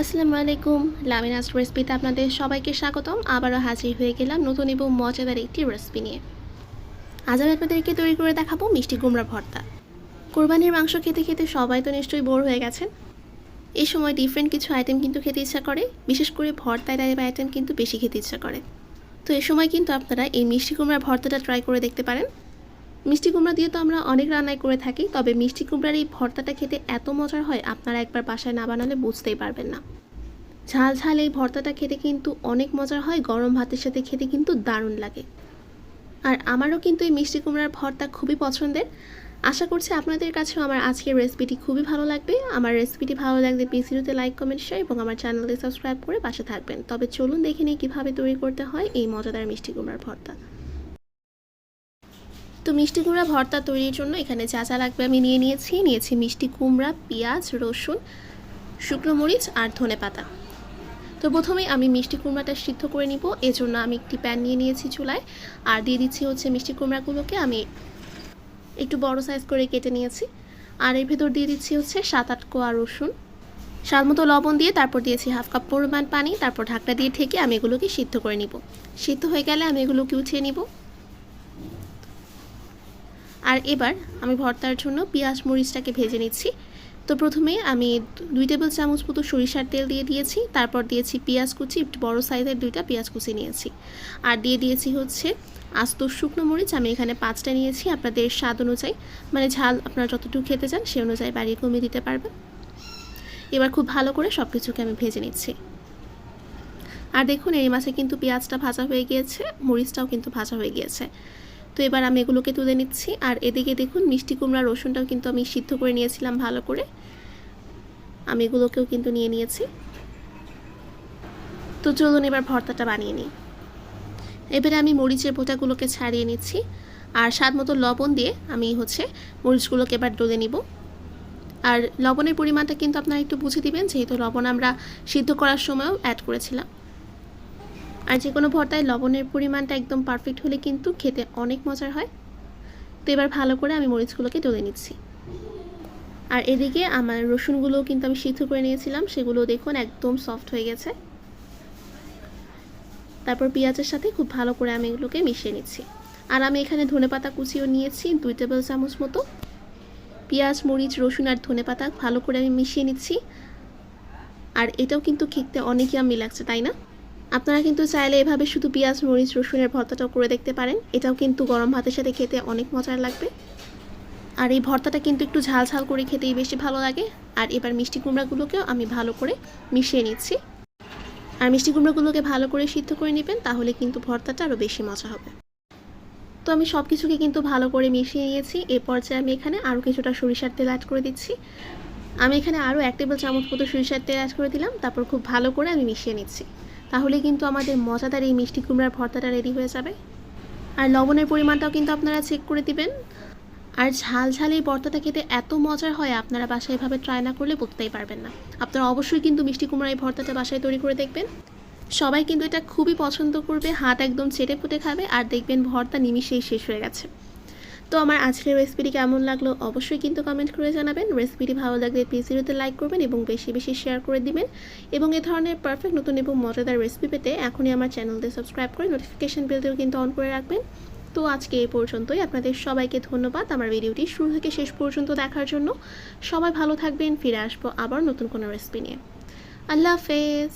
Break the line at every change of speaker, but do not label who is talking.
আসসালামু আলাইকুম লামিনাস রেসিপিতে আপনাদের সবাইকে স্বাগতম। আবারও হাজির হয়ে গেলাম নতুন এবং মজাদার একটি রেসিপি নিয়ে। আজ আমি আপনাদেরকে তৈরি করে দেখাবো মিষ্টি কুমড়া ভর্তা। কোরবানির মাংস খেতে খেতে সবাই তো নিশ্চয়ই বোর হয়ে গেছেন। এই সময় ডিফারেন্ট কিছু আইটেম কিন্তু খেতে ইচ্ছা করে, বিশেষ করে ভর্তা টাইপ আইটেম কিন্তু বেশি খেতে ইচ্ছা করে। তো এই সময় কিন্তু আপনারা এই মিষ্টি কুমড়ার ভর্তাটা ট্রাই করে দেখতে পারেন। মিষ্টি কুমড়া দিয়ে তো আমরা অনেক রান্নাই করে থাকি, তবে মিষ্টি কুমড়ার এই ভর্তাটা খেতে এত মজার হয়, আপনারা একবার বাসায় না বানালে বুঝতেই পারবেন না। ঝাল ঝাল এই ভর্তাটা খেতে কিন্তু অনেক মজার হয়, গরম ভাতের সাথে খেতে কিন্তু দারুণ লাগে। আর আমারও কিন্তু এই মিষ্টি কুমড়ার ভর্তা খুবই পছন্দের। আশা করছি আপনাদের কাছেও আমার আজকের রেসিপিটি খুবই ভালো লাগবে। আমার রেসিপিটি ভালো লাগলে পিসিরুতে লাইক কমেন্ট শেয়ার এবং আমার চ্যানেলটি সাবস্ক্রাইব করে পাশে থাকবেন। তবে চলুন দেখে নিই কীভাবে তৈরি করতে হয় এই মজাদার মিষ্টি কুমড়ার ভর্তা। তো মিষ্টি কুমড়া ভর্তা তৈরির জন্য এখানে যা যা লাগবে আমি নিয়ে নিয়েছি। নিয়েছি মিষ্টি কুমড়া, পেঁয়াজ, রসুন, শুকনো মরিচ আর ধনে পাতা। তো প্রথমেই আমি মিষ্টি কুমড়াটা সিদ্ধ করে নিব। এজন্য আমি একটি প্যান নিয়ে নিয়েছি চুলায়। আর দিয়ে দিচ্ছি হচ্ছে মিষ্টি কুমড়াগুলোকে আমি একটু বড় সাইজ করে কেটে নিয়েছি। আর এর ভেতর দিয়ে দিচ্ছি হচ্ছে সাত আট কোয়া রসুন। স্বাদ মতো লবণ দিয়ে তারপর দিয়েছি হাফ কাপ পরিমাণ পানি। তারপর ঢাকনা দিয়ে ঠেকে আমি এগুলোকে সিদ্ধ করে নিব। সিদ্ধ হয়ে গেলে আমি এগুলোকে উঠিয়ে নিব। আর এবার আমি ভর্তার জন্য পেঁয়াজ মরিচটাকে ভেজে নিচ্ছি। তো প্রথমে আমি দুই টেবিল চামচ মতো সরিষার তেল দিয়ে দিয়েছি, তারপর দিয়েছি পেঁয়াজ কুচি একটু বড়ো সাইজের দুইটা পেঁয়াজ কুচি নিয়েছি। আর দিয়ে দিয়েছি হচ্ছে আস্ত শুকনো মরিচ, আমি এখানে পাঁচটা নিয়েছি, আপনাদের স্বাদ অনুযায়ী মানে ঝাল আপনারা যতটুকু খেতে চান সে অনুযায়ী বাড়িয়ে কমিয়ে দিতে পারবেন। এবার খুব ভালো করে সব কিছুকে আমি ভেজে নিচ্ছি। আর দেখুন, এই মাছে কিন্তু পেঁয়াজটা ভাজা হয়ে গিয়েছে, মরিচটাও কিন্তু ভাজা হয়ে গিয়েছে। তো এবার আমি এগুলোকে তুলে নিচ্ছি। আর এদিকে দেখুন, মিষ্টি কুমড়া রসুনটাও কিন্তু আমি সিদ্ধ করে নিয়েছিলাম ভালো করে। আমি এগুলোকেও কিন্তু নিয়ে নিয়েছি। তো চলুন এবার ভর্তাটা বানিয়ে নিই। এবারে আমি মরিচের বোটাগুলোকে ছাড়িয়ে নিচ্ছি। আর স্বাদ মতো লবণ দিয়ে আমি হচ্ছে মরিচগুলোকে এবার ডলে নিব। আর লবণের পরিমাণটা কিন্তু আপনারা একটু বুঝে দিবেন, যেহেতু লবণ আমরা সিদ্ধ করার সময়ও অ্যাড করেছিলাম। আর যে কোনো ভর্তায় লবণের পরিমাণটা একদম পারফেক্ট হলে কিন্তু খেতে অনেক মজার হয়। তো এবার ভালো করে আমি মরিচগুলোকে তুলে নিচ্ছি। আর এদিকে আমার রসুনগুলোও কিন্তু আমি সিদ্ধ করে নিয়েছিলাম, সেগুলো দেখুন একদম সফট হয়ে গেছে। তারপর পেঁয়াজের সাথে খুব ভালো করে আমি এগুলোকে মিশিয়ে নিচ্ছি। আর আমি এখানে ধনেপাতা কুচিও নিয়েছি, দুই টেবিল চামচ মতো। পেঁয়াজ, মরিচ, রসুন আর ধনেপাতা ভালো করে আমি মিশিয়ে নিচ্ছি। আর এটাও কিন্তু খেতে অনেকই আমি লাগছে, তাই না? আপনারা কিন্তু চাইলে এভাবে শুধু পেঁয়াজ, মরিচ, রসুনের ভর্তাটাও করে দেখতে পারেন। এটাও কিন্তু গরম ভাতের সাথে খেতে অনেক মজার লাগবে। আর এই ভর্তাটা কিন্তু একটু ঝাল ঝাল করে খেতেই বেশি ভালো লাগে। আর এবার মিষ্টি কুমড়াগুলোকেও আমি ভালো করে মিশিয়ে নিচ্ছি। আর মিষ্টি কুমড়োগুলোকে ভালো করে সিদ্ধ করে নেবেন, তাহলে কিন্তু ভর্তাটা আরও বেশি মজা হবে। তো আমি সব কিছুকে কিন্তু ভালো করে মিশিয়ে নিয়েছি। এ পর্যায়ে আমি এখানে আরও কিছুটা সরিষার তেল অ্যাড করে দিচ্ছি। আমি এখানে আরও এক টেবিল চামচ মতো সরিষার তেল অ্যাড করে দিলাম। তারপর খুব ভালো করে আমি মিশিয়ে নিচ্ছি। তাহলে কিন্তু আমাদের মজাদার এই মিষ্টি কুমড়ার ভর্তাটা রেডি হয়ে যাবে। আর লবণের পরিমাণটাও কিন্তু আপনারা চেক করে দিবেন। আর ঝাল ঝাল এই ভর্তাটা খেতে এত মজার হয়, আপনারা বাসায় এভাবে ট্রাই না করলে বুঝতেই পারবেন না। আপনারা অবশ্যই কিন্তু মিষ্টি কুমড়া এই ভর্তাটা বাসায় তৈরি করে দেখবেন। সবাই কিন্তু এটা খুবই পছন্দ করবে, হাত একদম চেটে ফুটে খাবে, আর দেখবেন ভর্তা নিমিশেই শেষ হয়ে গেছে। তো আমার আজকের রেসিপিটি কেমন লাগল অবশ্যই কিন্তু কমেন্ট করে জানাবেন। রেসিপিটি ভালো লাগলে প্লিজ ভিডিওতে লাইক করবেন এবং বেশি বেশি শেয়ার করে দিবেন। এবং এ ধরনের পারফেক্ট নতুন এবং মজাদার রেসিপি পেতে এখনই আমার চ্যানেলটি সাবস্ক্রাইব করে নোটিফিকেশান বেলটিও কিন্তু অন করে রাখবেন। তো আজকে এই পর্যন্তই। আপনাদের সবাইকে ধন্যবাদ। আমার ভিডিওটি শুরু থেকে শেষ পর্যন্ত দেখার জন্য। সবাই ভালো থাকবেন। ফিরে আসব আবার নতুন কোনো রেসিপি নিয়ে। আল্লাহ হাফেজ।